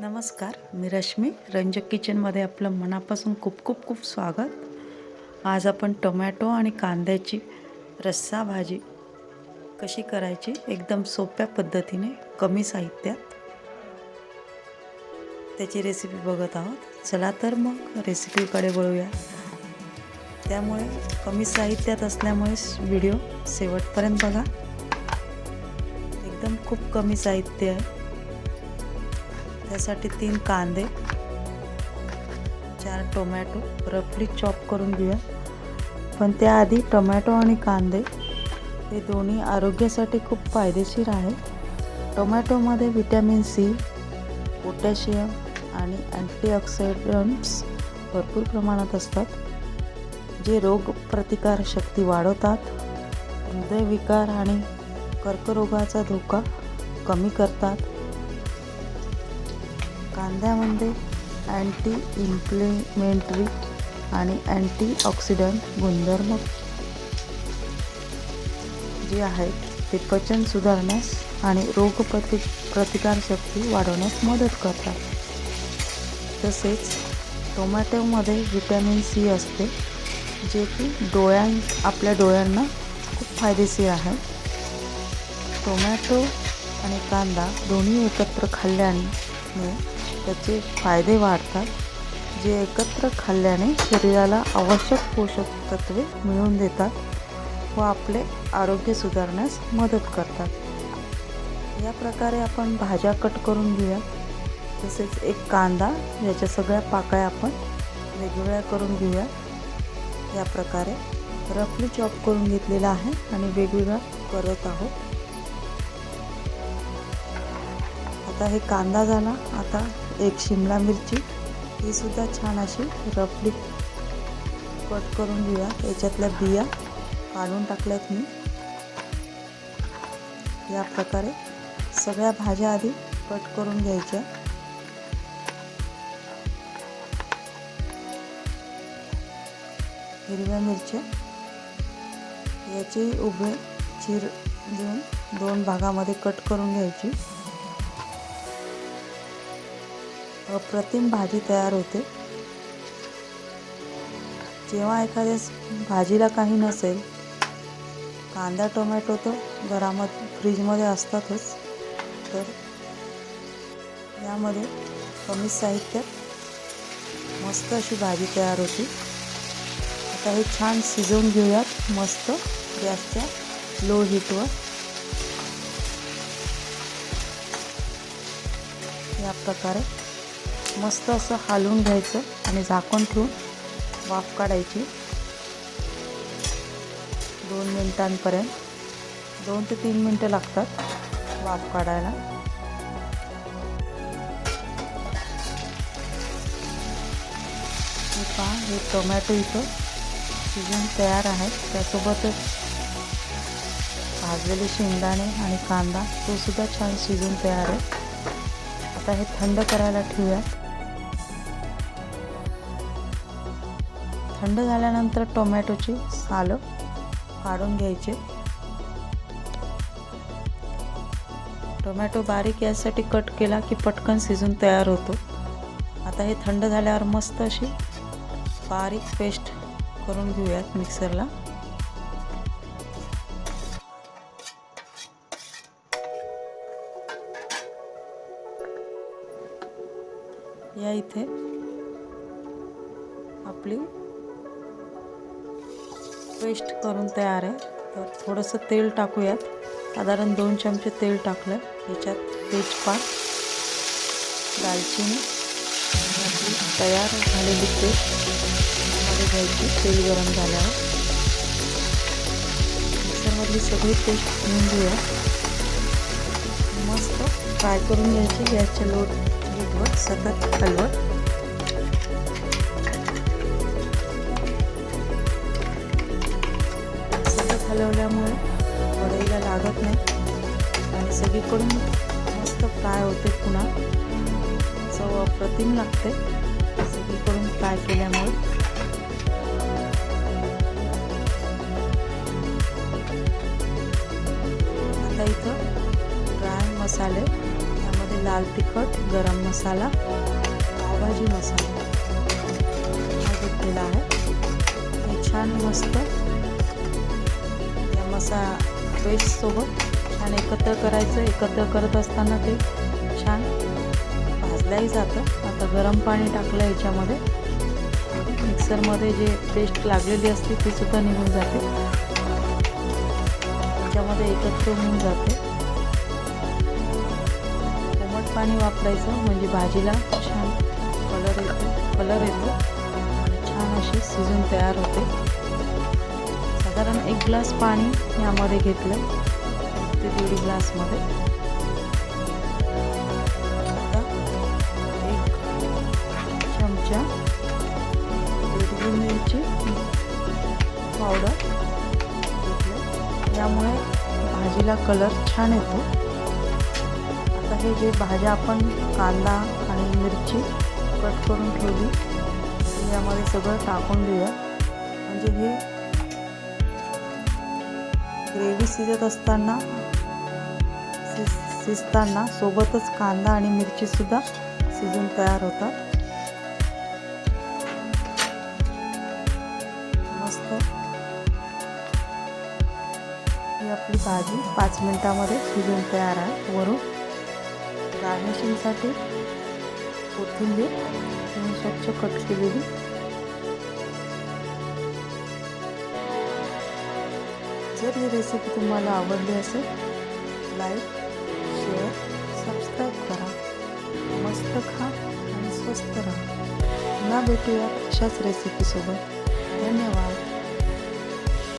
नमस्कार मी रश्मी. रंजक किचनमध्ये आपलं मनापासून खूप खूप खूप स्वागत. आज आपण टोमॅटो आणि कांद्याची रस्सा भाजी कशी करायची एकदम सोप्या पद्धतीने कमी साहित्यात त्याची रेसिपी बघत आहोत. चला तर मग रेसिपीकडे वळूया. त्यामुळे कमी साहित्यात असल्यामुळे व्हिडिओ शेवटपर्यंत बघा. एकदम खूप कमी साहित्य आहे. त्यासाठी तीन कांदे चार टोमॅटो रफली चॉप करून घेऊया. पण त्याआधी टोमॅटो आणि कांदे हे दोन्ही आरोग्यासाठी खूप फायदेशीर आहे. टोमॅटोमध्ये विटॅमिन सी पोटॅशियम आणि अँटीऑक्सिडंट्स भरपूर प्रमाणात असतात जे रोगप्रतिकारशक्ती वाढवतात. हृदयविकार आणि कर्करोगाचा धोका कमी करतात. कांद्यामध्ये अँटी इन्फ्लेमेंटरी आणि अँटीऑक्सिडंट गुणधर्म जे आहेत ते पचन सुधारण्यास आणि रोगप्रति प्रतिकारशक्ती वाढवण्यास मदत करतात. तसेच टोमॅटोमध्ये व्हिटॅमिन सी असते जे की डोळ्यां आपल्या डोळ्यांना खूप फायदेशीर आहे. टोमॅटो आणि कांदा दोन्ही एकत्र खाल्ल्याने त्याचे फायदे वाढतात जे एकत्र खाल्ल्याने शरीराला आवश्यक पोषक तत्वे मिळवून देतात व आपले आरोग्य सुधारण्यास मदत करतात. या प्रकारे आपण भाज्या कट करून घेऊया. तसेच एक कांदा याच्या सगळ्या पाकळ्या आपण वेगवेगळ्या करून घेऊया. या प्रकारे रफली चॉप करून घेतलेला आहे आणि वेगवेगळा करत आहोत. आता हे कांदा झाला. आता एक शिमला मिरची. ही सुद्धा छान अशी रफली कट करून घेऊया. याच्यातल्या बिया काढून टाकल्यात मी. या प्रकारे सगळ्या भाज्या आधी कट करून घ्यायच्या. हिरव्या मिरच्या. याची उभे चीर देऊन दोन भागामध्ये कट करून घ्यायची. अप्रतिम भाजी तयार होते. जेव्हा एखाद्या भाजीला काही नसेल कांदा टोमॅटो तर घरामध्ये फ्रीजमध्ये असतातच. तर यामध्ये कमी साहित्यात मस्त अशी भाजी तयार होती. आता हे छान शिजवून घेऊयात. मस्त गॅसच्या लो हीटवर. या प्रकारे मस्त असं हालवून घ्यायचं आणि झाकण ठेवून वाफ काढायची. दोन मिनटांपर्यंत दोन ते तीन मिनटं लागतात वाफ काढायला. हे पहा हे टोमॅटो इथं शिजून तयार आहेत. त्यासोबतच भाजलेले शेंगदाणे आणि कांदा तो सुद्धा छान शिजून तयार आहे. आता हे थंड करायला ठेवूयात. थंड झाल्यानंतर टोमॅटोची सालं काढून घ्यायचे. टोमॅटो बारीक यासाठी कट केला की पटकन शिजून तयार होतो. आता हे थंड झाल्यावर मस्त अशी बारीक पेस्ट करून घेऊयात मिक्सरला. या इथे आपली पेस्ट करून तयार आहे. तर थोडंसं तेल टाकूयात. साधारण दोन चमचे तेल टाकलं. याच्यात तेजपात दालचिनी तयार झालेली पेस्ट. मध्ये घ्यायची. तेल गरम झाल्यावर. मिक्सरमधली सगळी पेस्ट घेऊन घेऊया. मस्त फ्राय करून घ्यायची. गॅसच्या लोट हीटवर सतत हलवत. आणि मस्त फ्राय होते पुन्हा. चव अप्रतिम लागते. सगळीकडून फ्राय केल्यामुळे. आता इथं ड्राय मसाले त्यामध्ये लाल तिखट गरम मसाला पावभाजी मसाला हा घेतलेला आहे. हे छान मस्त या मसा पेस्टसोबत छान एकत्र करायचं एकत्र करत असताना ते छान भाजल्याही जातं. आता गरम पाणी टाकलं याच्यामध्ये. मिक्सरमध्ये जे पेस्ट लागलेली असते ती सुद्धा निघून जाते. त्याच्यामध्ये एकत्र होऊन जाते. कोमट पाणी वापरायचं म्हणजे भाजीला छान कलर येतो कलर येतो. छान अशी शिजून तयार होते. साधारण एक ग्लास पाणी यामध्ये घेतलं. ते दीड ग्लासमध्ये. एक चमचा हिरवी मिरची पावडर घेतलं. यामुळे भाजीला कलर छान येतो. आता हे जे भाज्या आपण कांदा आणि मिरची कट करून ठेवली यामध्ये सगळं टाकून देऊया. म्हणजे हे ग्रेव्ही शिजत असताना शिजताना सोबतच कांदा आणि मिरचीसुद्धा शिजून तयार होतात. मस्त. ही आपली भाजी पाच मिनटामध्ये शिजून तयार आहे. वरून गार्निशिंगसाठी कोथिंबीर तुम्ही स्वच्छ कट केलेली जर ही रेसिपी तुम्हाला आवडली असेल लाईक सबस्क्राईब करा. मस्त खा आणि स्वस्त राहा. पुन्हा भेटूयात अशाच रेसिपीसोबत धन्यवाद.